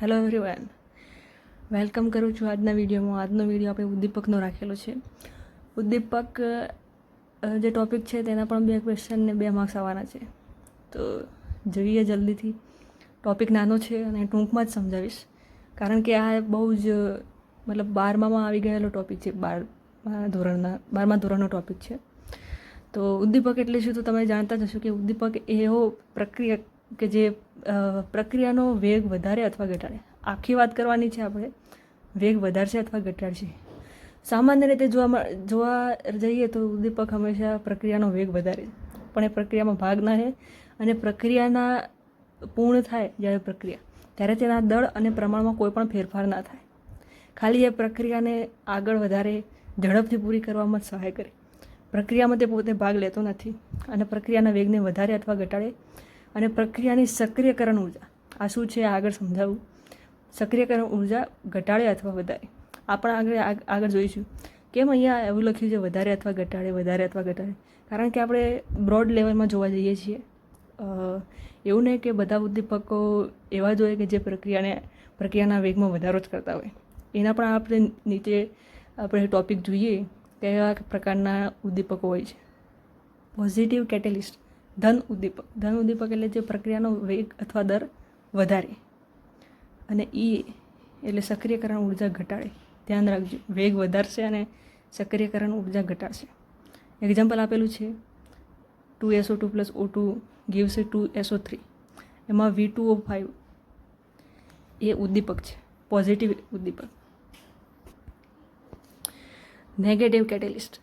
Hello everyone welcome કરું છું આજના વિડીયોમાં. આજનો વીડિયો આપણે ઉદ્દીપકનો રાખેલો છે. ઉદ્દીપક જે ટૉપિક છે તેના પણ બે ક્વેશ્ચન ને બે માર્ક્સ આવવાના છે. તો જોઈએ જલ્દીથી. ટૉપિક નાનો છે અને ટૂંકમાં જ સમજાવીશ. કારણ કે આ બહુ જ, મતલબ બારમામાં આવી ગયેલો ટૉપિક છે. બાર ધોરણના, બારમા ધોરણનો ટૉપિક છે. તો ઉદ્દીપક એટલે શું? તો તમે જાણતા જ હશો કે ઉદ્દીપક એવો પ્રક્રિયા કે જે પ્રક્રિયાનો વેગ વધારે અથવા ઘટાડે. આખી વાત કરવાની છે આપણે. વેગ વધારશે અથવા ઘટાડશે. સામાન્ય રીતે જોવા જોવા જઈએ તો ઉદ્દીપક હંમેશા પ્રક્રિયાનો વેગ વધારે પણ એ પ્રક્રિયામાં ભાગ ના લે અને પ્રક્રિયાના પૂર્ણ થાય જ્યારે પ્રક્રિયા. ત્યારે તેના દળ અને પ્રમાણમાં કોઈ પણ ફેરફાર ના થાય. ખાલી એ પ્રક્રિયાને આગળ વધારે ઝડપથી પૂરી કરવામાં સહાય કરે. પ્રક્રિયામાં તે પોતે ભાગ લેતો નથી અને પ્રક્રિયાના વેગને વધારે અથવા ઘટાડે અને પ્રક્રિયાની સક્રિયકરણ ઊર્જા આ શું છે? આગળ સમજાવું. સક્રિયકરણ ઊર્જા ઘટાડે અથવા વધારે. આપણે આગળ આગ- આગળ જોઈશું. કેમ અહીંયા એવું લખ્યું છે? વધારે અથવા ઘટાડે, વધારે અથવા ઘટાડે. કારણ કે આપણે બ્રોડ લેવલમાં જોવા જઈએ છીએ. એવું નહીં કે બધા ઉદ્દીપકો એવા જ હોય કે જે પ્રક્રિયાને, પ્રક્રિયાના વેગમાં વધારો જ કરતા હોય. એના પણ આપણે નીચે આપણે ટોપિક જોઈએ કયા પ્રકારના ઉદ્દીપકો હોય છે. પોઝિટિવ કેટેલિસ્ટ ધન ઉદ્દીપક. ધન ઉદ્દીપક એટલે જે પ્રક્રિયાનો વેગ અથવા દર વધારે. અને ઈ એટલે સક્રિયકરણ ઊર્જા ઘટાડે. ધ્યાન રાખજો. વેગ વધારશે અને સક્રિયકરણ ઊર્જા ઘટાડશે. એક્ઝામ્પલ આપેલું છે two S O two plus O two gives two S O three એમાં વી ટુ ઓ ફાઇવ એ ઉદ્દીપક છે. પોઝિટિવ ઉદ્દીપક. નેગેટિવ કેટેલિસ્ટ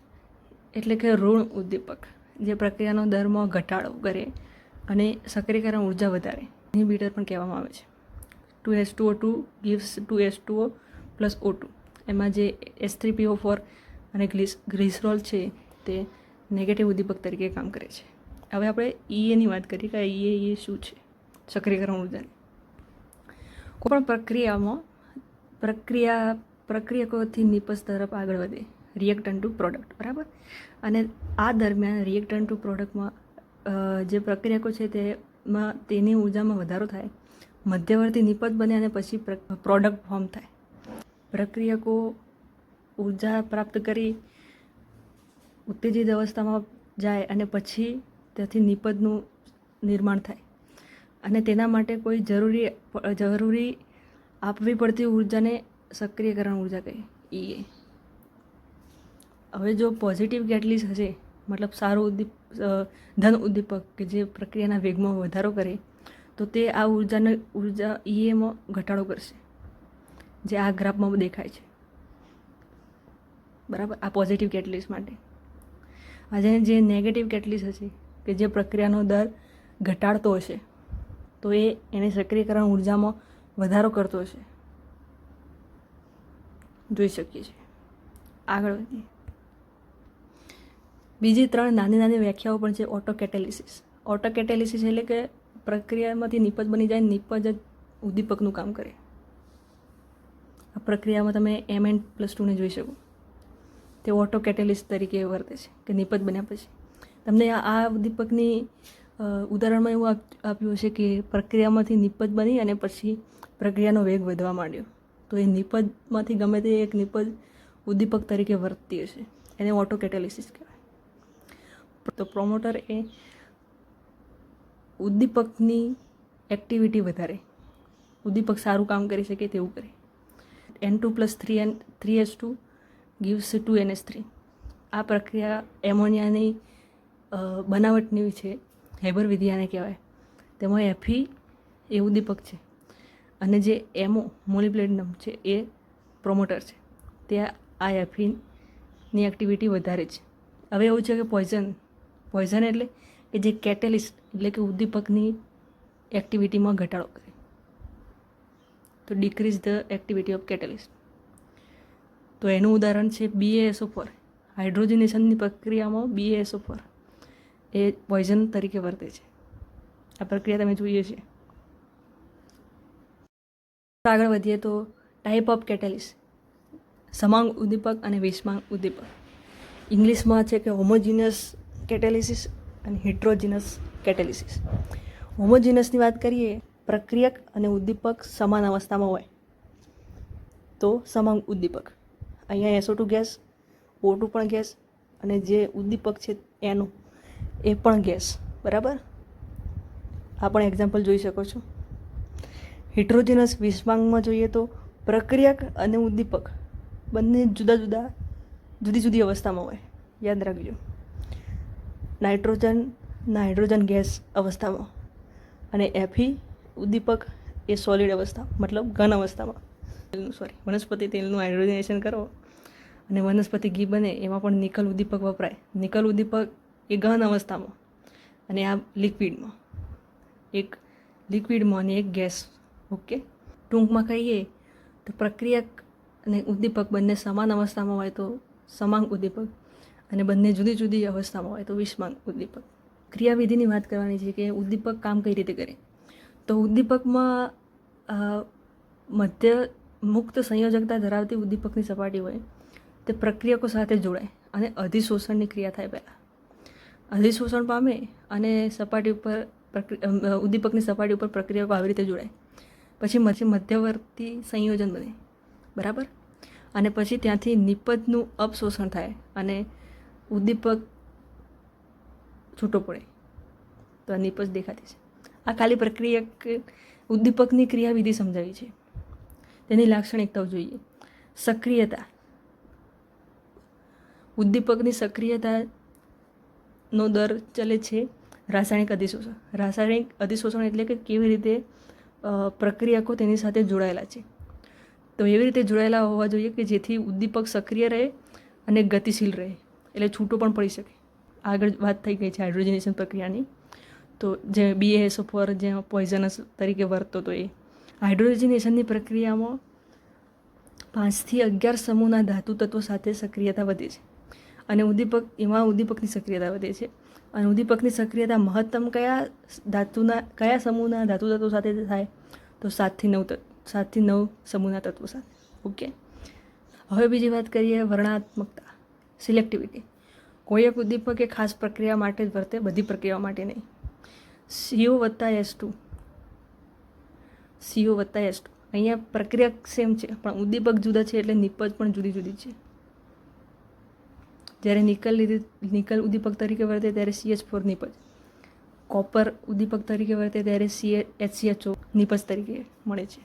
એટલે કે ઋણ ઉદ્દીપક. જે પ્રક્રિયાનો દરમાં ઘટાડો કરે અને સક્રિયકરણ ઊર્જા વધારે ઇનહિબિટર પણ કહેવામાં આવે છે. Two S two O two gives two S two O plus O two. એમાં જે એસ થ્રી પીઓ ફોર અને ગ્લિસ, ગ્લિસરોલ છે તે નેગેટિવ ઉદ્દીપક તરીકે કામ કરે છે. હવે આપણે ઈએની વાત કરીએ કે ઈએ એ શું છે? સક્રિયકરણ ઉર્જાની. કોઈ પણ પ્રક્રિયામાં પ્રક્રિયા, પ્રક્રિયકોથી નિપજ તરફ આગળ વધે. રિએક્ટન્ટ ટુ પ્રોડક્ટ બરાબર? અને આ દરમિયાન રિએક્ટન ટુ પ્રોડક્ટમાં જે પ્રક્રિયકો છે તેમાં, તેની ઉર્જામાં વધારો થાય, મધ્યવર્તી નિપજ બને અને પછી પ્રોડક્ટ ફોર્મ થાય. પ્રક્રિયકો ઊર્જા પ્રાપ્ત કરી ઉત્તેજિત અવસ્થામાં જાય અને પછી ત્યાંથી નિપજનું નિર્માણ થાય. અને તેના માટે કોઈ જરૂરી જરૂરી આપવી પડતી ઉર્જાને સક્રિયકરણ ઊર્જા કહે ઈએ હવે જો પોઝિટિવ કેટલીસ હશે, મતલબ સારું ઉદ્દીપ ધન ઉદ્દીપક કે જે પ્રક્રિયાના વેગમાં વધારો કરે, તો તે આ ઉર્જાને, ઊર્જા ઈએમાં ઘટાડો કરશે, જે આ ગ્રાફમાં દેખાય છે. બરાબર? આ પોઝિટિવ કેટલીસ માટે. આજે જે નેગેટિવ કેટલીસ હશે, કે જે પ્રક્રિયાનો દર ઘટાડતો હશે, તો એ એને સક્રિયકરણ ઉર્જામાં વધારો કરતો હશે. જોઈ શકીએ છીએ. આગળ વધીએ. બીજી ત્રણ નાની નાની વ્યાખ્યાઓ પણ છે ઓટો કેટેલિસિસ ઓટો કેટેલિસિસ એટલે કે પ્રક્રિયામાંથી નિપજ બની જાય, નિપજ જ ઉદ્દીપકનું કામ કરે. આ પ્રક્રિયામાં તમે એમ એન પ્લસ ટુને જોઈ શકો. તે ઓટો કેટેલિસ તરીકે વર્તે છે, કે નિપજ બન્યા પછી. તમને આ ઉદ્દીપકની ઉદાહરણમાં એવું આપ્યું હશે કે પ્રક્રિયામાંથી નિપજ બની અને પછી પ્રક્રિયાનો વેગ વધવા માંડ્યો. તો એ નિપજમાંથી ગમે તે એક નિપજ ઉદ્દીપક તરીકે વર્તતી હશે. એને ઓટો કેટેલિસિસ કહેવાય. તો પ્રોમોટર એ ઉદ્દીપકની એક્ટિવિટી વધારે. ઉદ્દીપક સારું કામ કરી શકે તેવું કરે. N two plus three N three S two gives two N S three આ પ્રક્રિયા એમોનિયાની બનાવટની છે. હેબર વિધિયાને કહેવાય. તેમાં એફી એ ઉદ્દીપક છે. અને જે એમો મોલિપ્લેટિનમ છે, એ પ્રોમોટર છે. તે આ એફીની એક્ટિવિટી વધારે છે. હવે એવું છે કે પોઈઝન પોઈઝન એટલે કે જે કેટેલિસ્ટ એટલે કે ઉદ્દીપકની એક્ટિવિટીમાં ઘટાડો કરે. તો decrease the activity of catalyst તો એનું ઉદાહરણ છે બીએએસઓ ફોર હાઇડ્રોજનેશનની પ્રક્રિયામાં બીએએસઓ ફોર એ પોઈઝન તરીકે વર્તે છે. આ પ્રક્રિયા તમે જોઈએ છે આગળ વધીએ તો ટાઈપ ઓફ કેટેલિસ્ટ સમાંગ ઉદ્દીપક અને વિષમાંગ ઉદ્દીપક. ઇંગ્લિશમાં છે કે હોમોજીનસ કેટેલિસિસ અને હિટ્રોજીનસ કેટેલિસિસ. હોમોજીનસની વાત કરીએ, પ્રક્રિયક અને ઉદ્દીપક સમાન અવસ્થામાં હોય. તો સમાંગ ઉદ્દીપક. અહીંયા S O two gas O two પણ ગેસ અને જે ઉદ્દીપક છે એનું, એ પણ ગેસ. બરાબર? આ પણ એક્ઝામ્પલ જોઈ શકો છો. હિટ્રોજિનસ વિષમાંગમાં જોઈએ તો પ્રક્રિયક અને ઉદ્દીપક બંને જુદા જુદા જુદી જુદી અવસ્થામાં હોય. યાદ રાખજો. નાઇટ્રોજન નાઇટ્રોજન ગેસ અવસ્થામાં. અને એફી ઉદ્દીપક એ સોલિડ અવસ્થા, મતલબ ઘન અવસ્થામાં. સોરી વનસ્પતિ તેલનું હાઇડ્રોજનેશન કરો. અને વનસ્પતિ ઘી બને એમાં પણ નિકલ ઉદ્દીપક વપરાય. નિકલ ઉદ્દીપક એ ઘન અવસ્થામાં. અને આ લિક્વિડમાં. એક લિક્વિડમાં અને એક ગેસ. ઓકે ટૂંકમાં કહીએ તો પ્રક્રિયક અને ઉદ્દીપક બંને સમાન અવસ્થામાં હોય તો સમાંગ ઉદ્દીપક. અને બંને જુદી જુદી અવસ્થામાં હોય તો વિષમાંગ ઉદ્દીપક. ક્રિયાવિધિની વાત કરવાની છે કે ઉદ્દીપક કામ કઈ રીતે કરે? તો ઉદ્દીપકમાં મધ્ય મુક્ત સંયોજકતા ધરાવતી ઉદ્દીપકની સપાટી હોય તે પ્રક્રિયકો સાથે જોડાય અને અધિશોષણની ક્રિયા થાય પહેલાં. અધિશોષણ પામે અને સપાટી ઉપર ઉદ્દીપકની સપાટી ઉપર પ્રક્રિયકો આવી રીતે જોડાય. પછી મધ્ય, મધ્યવર્તી સંયોજન બને. બરાબર? અને પછી ત્યાંથી નિપજનું અપશોષણ થાય અને ઉદ્દીપક છૂટો પડે. તો આ નિપજ દેખાતી છે. આ ખાલી પ્રક્રિયા ઉદ્દીપકની ક્રિયાવિધિ સમજાવી છે. તેની લાક્ષણિકતાઓ જોઈએ. સક્રિયતા. ઉદ્દીપકની સક્રિયતાનો દર ચલે છે રાસાયણિક અધિશોષણ. રાસાયણિક અધિશોષણ એટલે કે કેવી રીતે પ્રક્રિયાકો તેની સાથે જોડાયેલા છે. તો એવી રીતે જોડાયેલા હોવા જોઈએ કે જેથી ઉદ્દીપક સક્રિય રહે અને ગતિશીલ રહે. એટલે છૂટો પણ પડી શકે. આગળ વાત થઈ ગઈ છે હાઇડ્રોજનેશન પ્રક્રિયાની. તો જે બીએએસઓ ફોર જે પોઈઝનસ તરીકે વર્તતો હતો એ. હાઇડ્રોજનેશનની પ્રક્રિયામાં પાંચથી અગિયાર સમૂહના ધાતુ તત્વો સાથે સક્રિયતા વધે છે. અને ઉદ્દીપક, એમાં ઉદ્દીપકની સક્રિયતા વધે છે. અને ઉદ્દીપકની સક્રિયતા મહત્તમ કયા ધાતુના, કયા સમૂહના ધાતુ તત્વો સાથે થાય? તો સાતથી નવ સાતથી નવ સમૂહના તત્વો સાથે. ઓકે. હવે બીજી વાત કરીએ વર્ણાત્મકતા સિલેક્ટિવિટી. કોઈ એક ઉદ્દીપક એ ખાસ પ્રક્રિયા માટે જ વર્તે, બધી પ્રક્રિયાઓ માટે નહીં. સીઓ વત્તા એસ ટુ. સીઓ વત્તા એસ ટુ. અહીંયા પ્રક્રિયા સેમ છે, પણ ઉદ્દીપક જુદા છે એટલે નિપજ પણ જુદી જુદી છે. જ્યારે નિકલ લીધી, નિકલ ઉદ્દીપક તરીકે વર્તે ત્યારે સીએચ ફોર નિપજ. કોપર ઉદ્દીપક તરીકે વર્તે ત્યારે સી એચસીએચઓ નિપજ તરીકે મળે છે.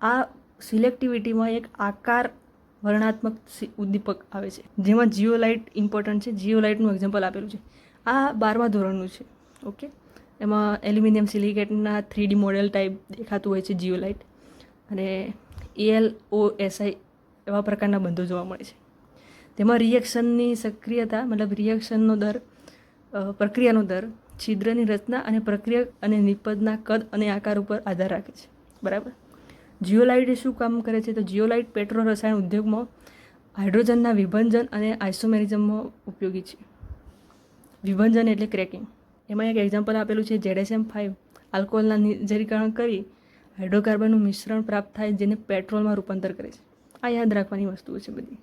આ સિલેક્ટિવિટીમાં એક આકાર વર્ણાત્મક ઉદ્દીપક આવે છે. જેમાં જીઓલાઇટ ઇમ્પોર્ટન્ટ છે. જીઓલાઇટનું એક્ઝામ્પલ આપેલું છે. આ બારમા ધોરણનું છે. ઓકે એમાં એલ્યુમિનિયમ સિલિકેટના થ્રીડી મોડેલ ટાઈપ દેખાતું હોય છે જીઓલાઇટ. અને એલ ઓ એસઆઈ એવા પ્રકારના બંધો જોવા મળે છે. તેમાં રિએક્શનની સક્રિયતા, મતલબ રિએક્શનનો દર પ્રક્રિયાનો દર, છિદ્રની રચના અને પ્રક્રિયા અને નિપજના કદ અને આકાર ઉપર આધાર રાખે છે. બરાબર? જીઓલાઇટ એ શું કામ કરે છે? તો જીઓલાઇટ પેટ્રો રસાયણ ઉદ્યોગમાં હાઇડ્રોજનના વિભંજન અને આઇસોમેરિઝમમાં ઉપયોગી છે. વિભંજન એટલે ક્રેકિંગ. એમાં એક એક્ઝામ્પલ આપેલું છે જેડેસએમ ફાઇવ. આલ્કોહોલના નિર્જરીકરણ કરી હાઇડ્રોકાર્બનનું મિશ્રણ પ્રાપ્ત થાય, જેને પેટ્રોલમાં રૂપાંતર કરે છે. આ યાદ રાખવાની વસ્તુઓ છે બધી.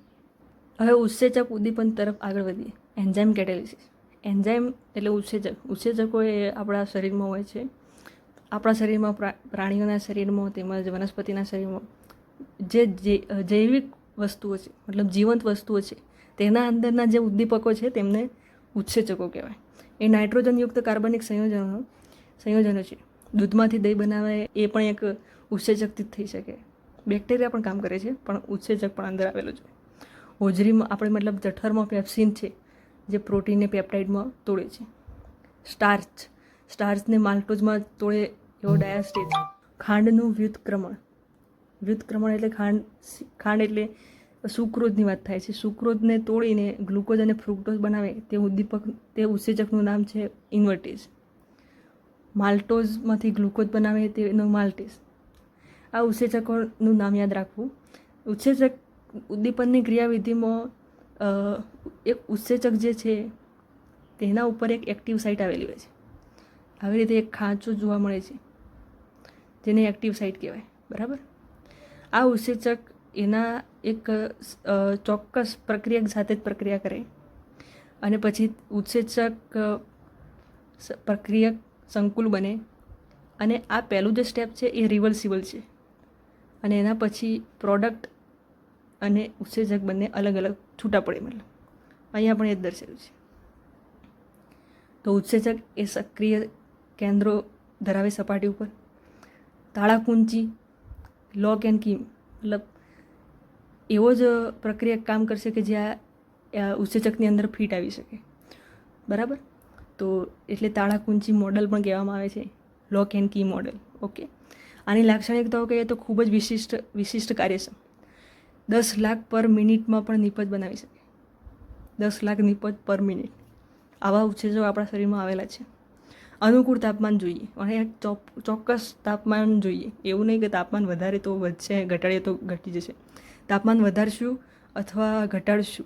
હવે ઉત્સેચક ઉદ્દીપન તરફ આગળ વધીએ. એન્ઝાઇમ કેટેલિસિસ. એન્ઝાઇમ એટલે ઉત્સેચક. ઉત્સેચકો એ આપણા શરીરમાં હોય છે. આપણા શરીરમાં પ્રા- પ્રાણીઓના શરીરમાં તેમજ વનસ્પતિના શરીરમાં જે જે- જૈવિક વસ્તુઓ છે, મતલબ જીવંત વસ્તુઓ છે, તેના અંદરના જે ઉદ્દીપકો છે તેમને ઉત્સેચકો કહેવાય. એ નાઇટ્રોજનયુક્ત કાર્બનિક સંયોજનો સંયોજનો છે. દૂધમાંથી દહીં બનાવે એ પણ એક ઉત્સેચકથી જ થઈ શકે. બેક્ટેરિયા પણ કામ કરે છે, પણ ઉત્સેચક પણ અંદર આવેલું છે. હોજરીમાં આપણે મતલબ જઠરમાં પેપ્સિન છે, જે પ્રોટીનને પેપ્ટાઇડમાં તોડે છે. સ્ટાર્ચ, સ્ટાર્ચને માલ્ટોઝમાં તોડે એવો ડાયાસ્ટેજ ખાંડનું વ્યુત્ક્રમણ. વ્યુત્ક્રમણ એટલે ખાંડ ખાંડ એટલે સુક્રોઝની વાત થાય છે. સુક્રોઝને તોડીને ગ્લુકોઝ અને ફ્રુક્ટોઝ બનાવે તે ઉદ્દીપક, તે ઉત્સેચકનું નામ છે ઇન્વર્ટેજ. માલ્ટોઝમાંથી ગ્લુકોઝ બનાવે તેનું માલ્ટેઝ. આ ઉત્સેચકોનું નામ યાદ રાખવું. ઉત્સેચક ઉદ્દીપનની ક્રિયાવિધિમાં એક ઉત્સેચક જે છે, તેના ઉપર એક એક્ટિવ સાઇટ આવેલી હોય છે. આવી રીતે એક ખાંચો જોવા મળે છે. જેને એક્ટિવ સાઇટ કહેવાય. બરાબર? આ ઉત્સેચક એના એક ચોક્કસ પ્રક્રિયા સાથે જ પ્રક્રિયા કરે. અને પછી ઉત્સેચક પ્રક્રિયક સંકુલ બને. અને આ પહેલું જે સ્ટેપ છે એ રિવર્સિબલ છે. અને એના પછી પ્રોડક્ટ અને ઉત્સેચક બંને અલગ અલગ છૂટા પડે મતલબ. અહીંયા પણ એ જ દર્શાવ્યું છે. તો ઉત્સેચક એ સક્રિય કેન્દ્રો ધરાવે સપાટી ઉપર. તાળાકુંચી લોક એન્ડ કી મતલબ એવો જ પ્રક્રિયા કામ કરશે કે જ્યાં ઉત્સેચકની અંદર ફિટ આવી શકે. બરાબર? તો એટલે તાળાકુંચી મોડલ પણ કહેવામાં આવે છે. Lock and key model okay આની લાક્ષણિકતાઓ કહીએ તો ખૂબ જ વિશિષ્ટ વિશિષ્ટ કાર્યક્ષમ. દસ લાખ પર મિનિટમાં પણ નિપજ બનાવી શકે. દસ લાખ નિપજ પર મિનિટ. આવા ઉત્સેચકો આપણા શરીરમાં આવેલા છે. અનુકૂળ તાપમાન જોઈએ. અને ચોક- ચોક્કસ તાપમાન જોઈએ. એવું નહીં કે તાપમાન વધારે તો વધશે ઘટાડીએ તો ઘટી જશે. તાપમાન વધારશું અથવા ઘટાડશું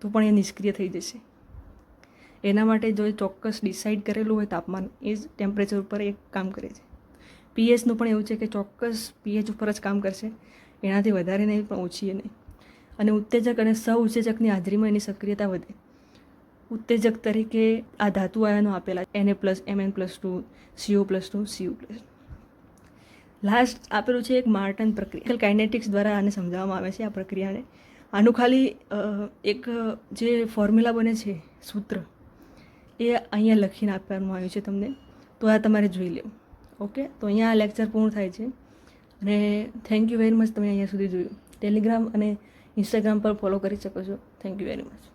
તો પણ એ નિષ્ક્રિય થઈ જશે. એના માટે જો એ ચોક્કસ ડિસાઇડ કરેલું હોય તાપમાન, એ જ ટેમ્પરેચર ઉપર એ કામ કરે છે. પીએચનું પણ એવું છે કે ચોક્કસ પીએચ ઉપર જ કામ કરશે. એનાથી વધારે નહીં, પણ ઓછી નહીં. અને ઉત્તેજક અને સહ ઉત્તેજકની હાજરીમાં એની સક્રિયતા વધે. ઉત્તેજક તરીકે આ ધાતુ આયનો આપેલા એને plus M N plus two C O plus two C U plus last આપેલું છે એક માર્ટન પ્રક્રિયા. કાઇનેટિક્સ દ્વારા આને સમજાવવામાં આવે છે આ પ્રક્રિયાને. આનું ખાલી એક, જે ફોર્મ્યુલા બને છે, સૂત્ર, એ અહીંયા લખીને આપવામાં આવ્યું છે તમને. તો આ તમારે જોઈ લેવું. ઓકે તો અહીંયા આ લેક્ચર પૂર્ણ થાય છે. અને થેન્ક યુ વેરી મચ તમે અહીંયા સુધી જોયું. ટેલિગ્રામ અને ઇન્સ્ટાગ્રામ પર ફોલો કરી શકો છો. Thank you very much